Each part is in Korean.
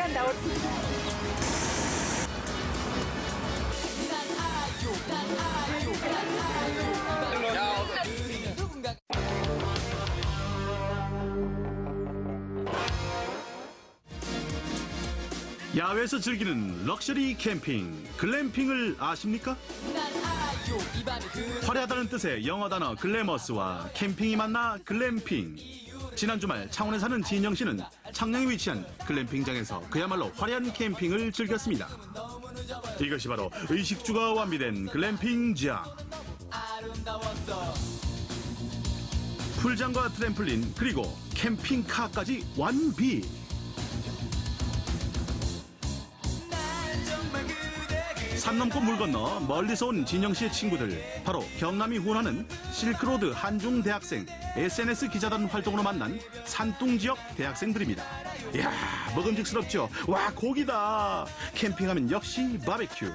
아름다워. 야외에서 즐기는 럭셔리 캠핑, 글램핑을 아십니까? 화려하다는 뜻의 영어 단어 글래머스와 캠핑이 만나 글램핑. 지난 주말 창원에 사는 진영 씨는 창녕에 위치한 글램핑장에서 그야말로 화려한 캠핑을 즐겼습니다. 이것이 바로 의식주가 완비된 글램핑장. 풀장과 트램플린 그리고 캠핑카까지 완비. 산 넘고 물 건너 멀리서 온 진영 씨의 친구들 바로 경남이 후원하는 실크로드 한중 대학생 SNS 기자단 활동으로 만난 산둥 지역 대학생들입니다. 이야 먹음직스럽죠. 와 고기다. 캠핑하면 역시 바베큐.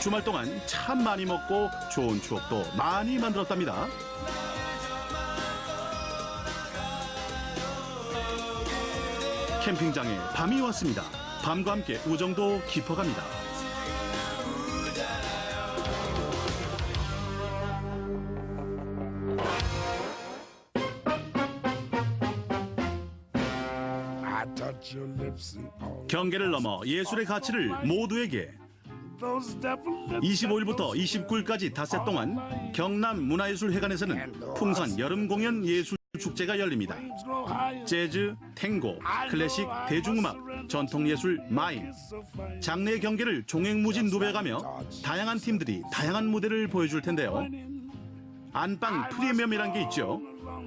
주말 동안 참 많이 먹고 좋은 추억도 많이 만들었답니다. 캠핑장에 밤이 왔습니다. 밤과 함께 우정도 깊어갑니다. 경계를 넘어 예술의 가치를 모두에게 those devil lips. 25일부터 29일까지 닷새 동안 경남 문화예술회관에서는 풍선 여름 공연 예술 축제가 열립니다. 재즈, 탱고, 클래식, 대중음악, 전통예술, 마임, 장르의 경계를 종횡무진 누벼가며 다양한 팀들이 다양한 무대를 보여줄 텐데요. 안방 프리미엄이란 게 있죠.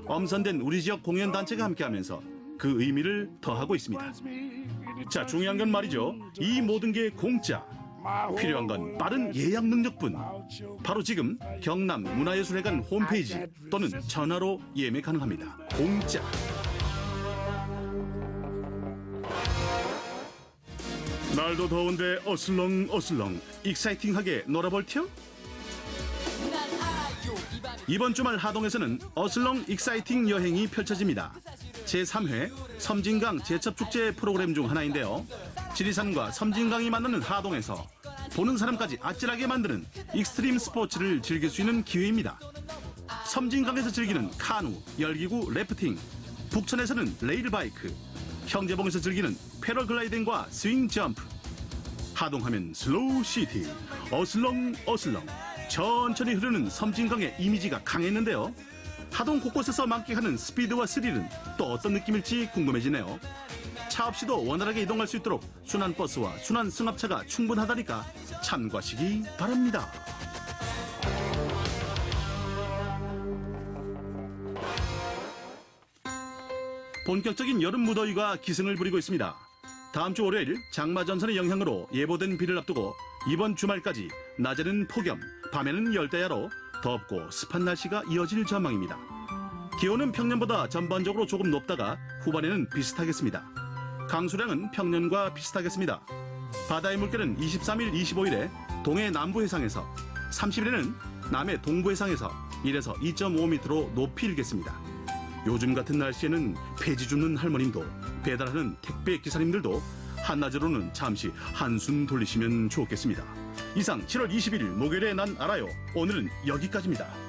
엄선된 우리 지역 공연 단체가 함께하면서 그 의미를 더하고 있습니다. 자, 중요한 건 말이죠. 이 모든 게 공짜. 필요한 건 빠른 예약 능력뿐. 바로 지금 경남 문화예술회관 홈페이지 또는 전화로 예매 가능합니다. 공짜. 날도 더운데 어슬렁 어슬렁 익사이팅하게 놀아볼 텨? 이번 주말 하동에서는 어슬렁 익사이팅 여행이 펼쳐집니다. 제3회 섬진강 제첩축제 프로그램 중 하나인데요. 지리산과 섬진강이 만나는 하동에서 보는 사람까지 아찔하게 만드는 익스트림 스포츠를 즐길 수 있는 기회입니다. 섬진강에서 즐기는 카누, 열기구, 래프팅, 북천에서는 레일바이크, 형제봉에서 즐기는 패러글라이딩과 스윙 점프, 하동하면 슬로우 시티, 어슬렁 어슬렁, 천천히 흐르는 섬진강의 이미지가 강했는데요. 하동 곳곳에서 만끽하는 스피드와 스릴은 또 어떤 느낌일지 궁금해지네요. 차 없이도 원활하게 이동할 수 있도록 순환 버스와 순환 승합차가 충분하다니까 참고하시기 바랍니다. 본격적인 여름 무더위가 기승을 부리고 있습니다. 다음 주 월요일 장마 전선의 영향으로 예보된 비를 앞두고 이번 주말까지 낮에는 폭염, 밤에는 열대야로 덥고 습한 날씨가 이어질 전망입니다. 기온은 평년보다 전반적으로 조금 높다가 후반에는 비슷하겠습니다. 강수량은 평년과 비슷하겠습니다. 바다의 물결은 23일, 25일에 동해 남부 해상에서 30일에는 남해 동부 해상에서 1에서 2.5m로 높이 일겠습니다. 요즘 같은 날씨에는 폐지 줍는 할머님도 배달하는 택배 기사님들도 한낮으로는 잠시 한숨 돌리시면 좋겠습니다. 이상 7월 21일 목요일에 난 알아요. 오늘은 여기까지입니다.